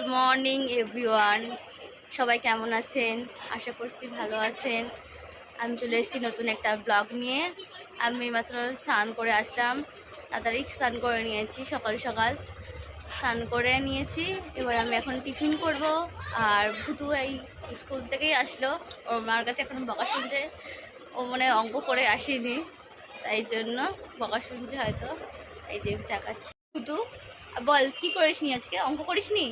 Good morning everyone সবাই কেমন আছেন? আশা করছি ভালো আছেন। আমি চলে এসেছি নতুন একটা ব্লগ নিয়ে। আমি মাত্র স্নান করে আসলাম। তাড়াতাড়ি স্নান করে নিয়েছি, সকাল সকাল স্নান করে নিয়েছি। এবার আমি এখন টিফিন করব। আর ভুতু এই স্কুল থেকেই আসলো। ওর মার কাছে এখন বকা শুনছে ও মানে অঙ্ক করে আসেনি। তাই জন্য বকা শুনছে হয়তো। এই যে দেখাচ্ছি। ভুতু, বল, কি করিস নি আজকে? অঙ্ক করিস নি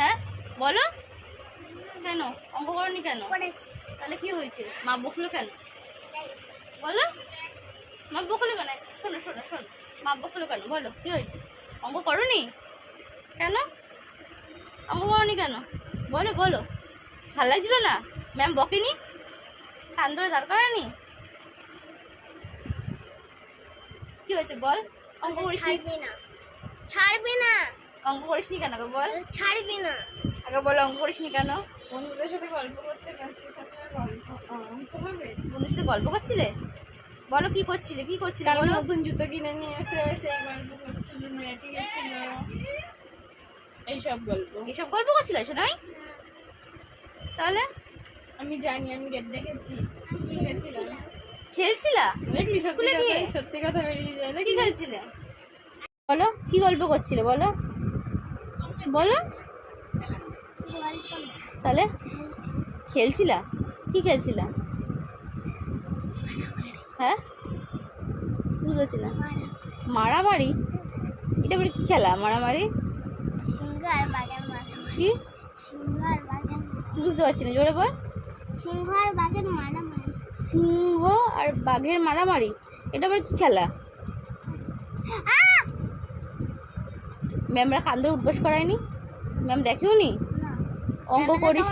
হ্যাঁ বলো। কেন? অঙ্ক করনি কেন? তাহলে কি হয়েছে? মা বকলো কেন? বলো। মা বকলো কেন? শোনো শোনো শোনো। মা বকলো কেন? বলো কি হয়েছে? অঙ্ক করনি? কেন? অঙ্ক করনি কেন? বলো বলো। ভালো লাগছিল না? ম্যাম বকেনি? কান ধরে দাঁড় করানি কি হয়েছে বল? অঙ্ক করিস নি? ছাড়বি না। ছাড়বি না? অঙ্ক করিস নি কেন? আগে বল। ছাড়বি না। আগে বল অঙ্ক করিস নি কেন? বন্ধুদের সাথে গল্প করতে অঙ্ক সাথে গল্প করছিলে? বলো কি করছিলে কি করছিলে বলো। নতুন জুতো কিনে নিয়ে এসে সেই গল্প করছিল মেয়েটি গেছিল। এইসব গল্প। এসব গল্প করছিলে শোনাই তাহলে? আমি জানি আমি গেট দেখেছি। গেছিলাম খেলছিলা? দেখলি সত্যি স্কুলে কথা গিয়ে? সত্যি কথা বেরিয়ে যায়। কি খেলছিলে? বলো কি গল্প করছিলে বলো? বলো। তাহলে খেলছিলা? কি খেলছিলা? হ্যাঁ? বুঝতে পারছি না মারামারি? এটা বলে কি খেলা, মারামারি? কি? বুঝতে পারছি না, জোরে বল। সিংহ আর বাঘের মারামারি সিংহ আর বাঘের মারামারি এটা আবার কি খেলা! ম্যামরা কান ধরে উঠবাস করায়নি? ম্যাম দেখেও নি? অঙ্ক করিস?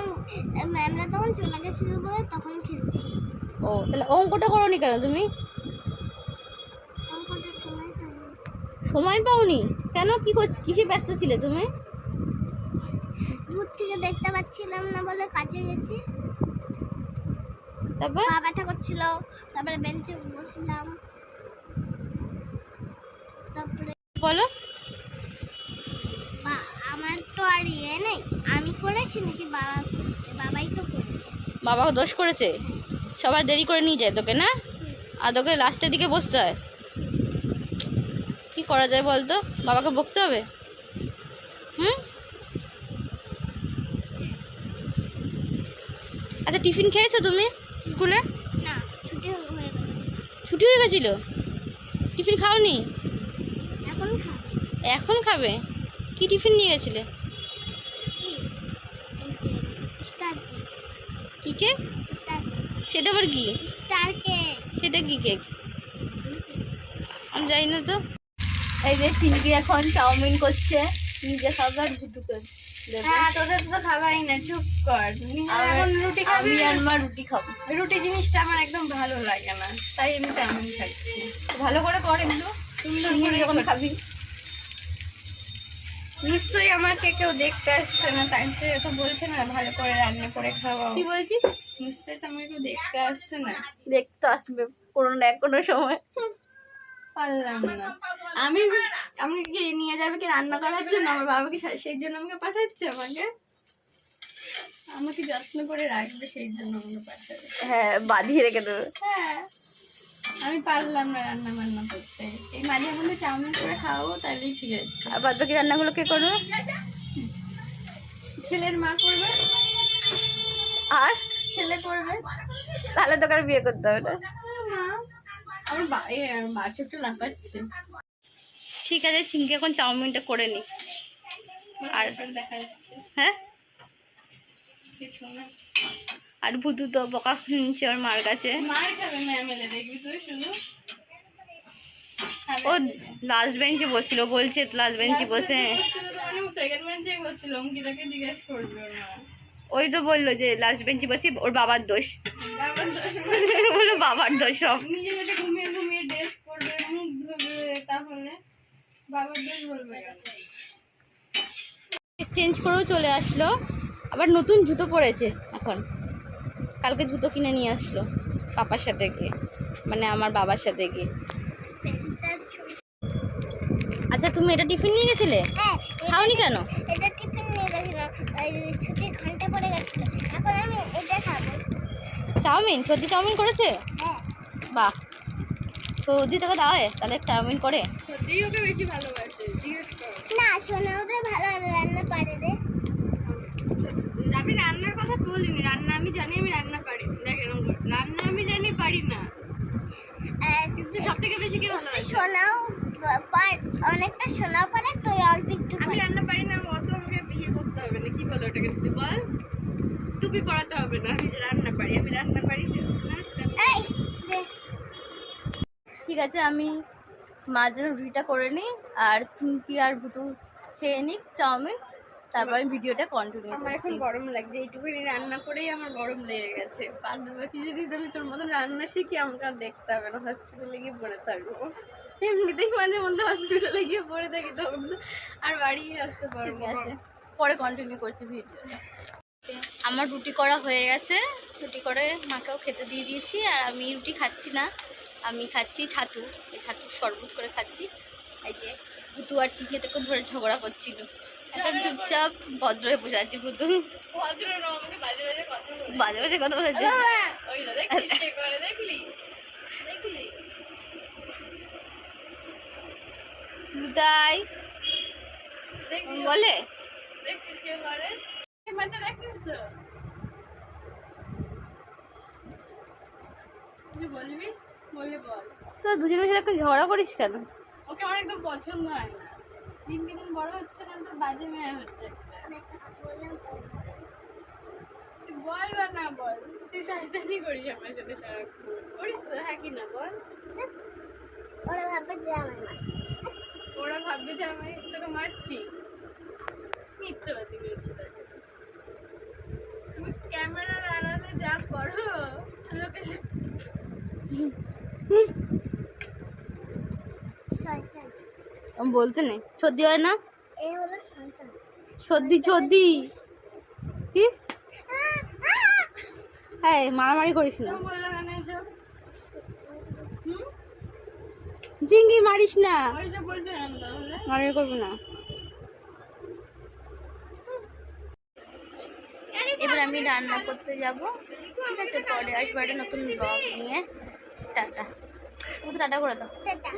ম্যামরা তখন চলে গেছিল বলে তখন খেলছি। ও তাহলে অঙ্কটা করোনি কেন তুমি? সময় পাওনি? কেন? কি কর- কিসে ব্যস্ত ছিলে তুমি? দূর থেকে দেখতে পাচ্ছিলাম না বলে কাছে গেছি। তারপর? পা ব্যথা করছিল। তারপরে বেঞ্চে বসলাম। তারপরে বলো বা- আমার তো আর ইয়ে নেই আমি করেছি নাকি বাবা করেছে? বাবাই তো করেছে। বাবা দোষ করেছে? সবাই দেরি করে নিয়ে যায় তোকে না? আর তোকে লাস্টের দিকে বসতে হয়। কি করা যায় বলতো? বাবাকে বকতে হবে? হুম? আচ্ছা টিফিন খেয়েছো তুমি স্কুলে? না ছুটি হয়ে গেছে। ছুটি হয়ে গেছিল? টিফিন খাওনি? এখন এখন খাবে? কি টিফিন নিয়ে গেছিলে? Star cake. কি কেক? স্টার সেটা আবার কি? Star cake. সেটা কি কেক? আমি জানি না তো। এই যে চিনকি এখন চাউমিন করছে। নিজে খাবার ভুতুকে হ্যাঁ তোদের তো খাবারই না চুপ কর। তুমি এখন রুটি খাবি? আর মা রুটি খাব। রুটি জিনিসটা আমার একদম ভালো লাগে না তাই আমি চাউমিন খাচ্ছি। ভালো করে কর একটু। সুন্দর যখন খাবি? নিশ্চয়ই আমাকে কেউ দেখতে আসছে না তাই সে তো বলছে না ভালো করে রান্না করে খাওয়াও। কি বলছিস? নিশ্চয়ই তো আমাকে কেউ দেখতে আসছে না। দেখতে আসবে কোনো না কোনো সময়। পারলাম না। আমি আমাকে কি নিয়ে যাবে কি রান্না করার জন্য? আমার বাবাকে সেই জন্য আমাকে পাঠাচ্ছে আমাকে? আমাকে যত্ন করে রাখবে সেই জন্য আমাকে পাঠাবে। হ্যাঁ বাঁধিয়ে রেখে দেবে। হ্যাঁ। আমি পারলাম না রান্না বান্না করতে। এই মাঝে মধ্যে চাউমিন করে খাওয়াবো তাহলেই ঠিক আছে। আর বাদ বাকি রান্নাগুলো কে করবে? ছেলের মা করবে। আর? ছেলে করবে। তাহলে তোকে আর বিয়ে করতে হবে না? আমার বা এ, বাছুর লাফাচ্ছে। ঠিক আছে চিনকে এখন চাউমিনটা করে নি। আর দেখা যাচ্ছে হ্যাঁ? কিছু না। আর ভুতু তো বকা শুনছে ওর মার কাছে। ও লাস্ট বেঞ্চে বসছিল বলছে লাস্ট বেঞ্চে বসে। ওই তো বলল যে লাস্ট বেঞ্চে বসে ওর বাবার দোষ। বলল বাবার দোষ সব। ঘুমিয়ে ঘুমিয়ে ড্রেস করবে মুখ ধোবে তাহলে বাবার দোষ বলবে চেঞ্জ করেও চলে আসলো আবার নতুন জুতো পরেছে এখন। কালকে জুতো কিনে নিয়ে আসলো পাপার সাথে গিয়ে মানে আমার বাবার সাথে গিয়ে। আচ্ছা তুমি এটা টিফিন নিয়ে গেছিলে? হ্যাঁ খাওনি কেন? এটা টিফিন নিয়ে ছুটি ঘণ্টা পড়ে গেছিল। এখন আমি এটা খাব। চাউমিন? সত্যি চাউমিন করেছে? হ্যাঁ। বাহ। তো দি তোকে দাও তাহলে চাউমিন করে। সত্যিই ওকে বেশি ভালোবাসে জিজ্ঞেস কর। না শোনা ওটা ভালো রান্না পারে রে আমি রান্নার কথা বলিনি রান্না আমি জানি আমি রান্না পারি দেখ এরকম করে। রান্না আমি জানি পারি না কিন্তু সব থেকে বেশি কে ভালোবাসে শোনাও পার অনেকটা শোনা পারে তো অল্প একটু আমি রান্না পারি না অত আমাকে বিয়ে করতে হবে না। কি বলো ওটাকে তুই বল? টুপি পড়াতে হবে না আমি রান্না পারি আমি রান্না পারি ঠিক আছে আমি মাঝে রুটিটা করে নিই আর চিংকি আর ভুটু খেয়ে নিই চাউমিন। তারপর আমি ভিডিওটা কন্টিনিউ আমার এখন গরম লাগছে এইটুকুনি রান্না করেই আমার গরম লেগে গেছে। বাকি যদি তুমি তোর মতন রান্না শিখি আমাকে আর দেখতে হবে না হসপিটালে গিয়ে পড়ে থাকব। এমনিতেই মাঝে মধ্যে হসপিটালে গিয়ে পড়ে থাকি তখন আর বাড়ি আসতে পারব আছে পরে কন্টিনিউ করছি ভিডিওটা। আমার রুটি করা হয়ে গেছে রুটি করে মাকেও খেতে দিয়ে দিয়েছি আর আমি রুটি খাচ্ছি না আমি খাচ্ছি ছাতু এই ছাতু শরবত করে খাচ্ছি। এই যে ভুতু আর চিকে তখন ধরে ঝগড়া করছিল চুপচাপ ভদ্র হয়ে বসে আছি আমাকে বাজে বাজে কথা বলেছে। ওই তো দেখছিস কে করে দেখলি? দেখলি? বুতাই দেখছিস বলে তোরা দুজনে এখন ঝগড়া করিস কেন? ওকে আমার একদম পছন্দ হয় না। দিন দিন বড় হচ্ছে না তো বাজে মেয়ে হচ্ছে। তুই বল বা না বল তুই শয়তানি করিস আমার সাথে সারাক্ষণ। করিস তো হ্যাঁ কি না বল? ওরা ভাববে যে আমি ওরা ভাববে যে আমি তোকে মারছি। মিথ্যাবাদী হয়েছিল তুমি ক্যামেরার আড়ালে যা করো লোকে শয়তান। বলতে নেই। সর্দি হয় না? সর্দি সর্দি। কি? হ্যাঁ মারামারি করিস না। জিঙ্গি মারিস না। মারামারি করবি না। এবার আমি রান্না করতে যাব। ঠিক আছে পরে আসব একটা নতুন ব্লগ নিয়ে। টাটা। টাটা করে দাও। টাটা।